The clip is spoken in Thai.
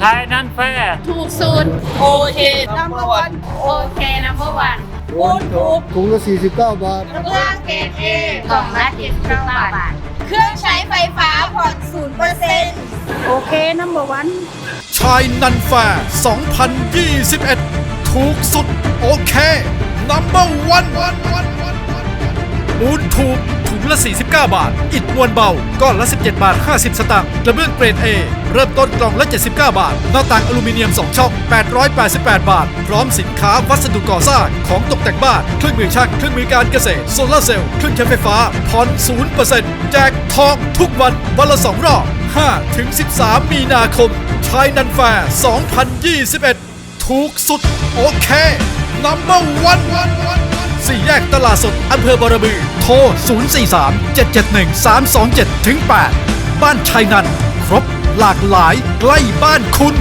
ชายนั้นแฟร์ถูกสุดโอเคนัมเบอร์วันโอเคนะเมื่อวานบูนทูบถุงละ49 บาทเครื่องเกรดเอกล่องละ79บาท เครื่องใช้ไฟฟ้าผ่อนศูนย์เปอร์เซ็นต์โอเคนัมเบอร์วันชายนันแฟร์2021 ถูกสุดโอเค number one ปูนถูกถุ งละ 49 บาท อิฐมวลเบา ก้อนละ 17 บาท 50 สตางค์กระเบื้องเกรด A เริ่มต้นกล่องละ 79 บาท หน้าต่างอลูมิเนียม 2 ช่อง 888 บาท พร้อมสินค้าวัสดุก่อสร้าง ของตกแต่งบ้าน เครื่องมือช่าง เครื่องมือการเกษตร โซลาร์เซลล์ เครื่องใช้ไฟฟ้า ผ่อน 0%แจกทองทุกวันวันละ 2 รอบ 5 ถึง 13 มีนาคมชายนันแฟร์ 2021 ถูกสุด โอเค number one สี่แยกตลาดสดอำเภอบรบือ โทร 043 771 327ถึง8บ้านชัยนัน ครบหลากหลายใกล้บ้านคุณ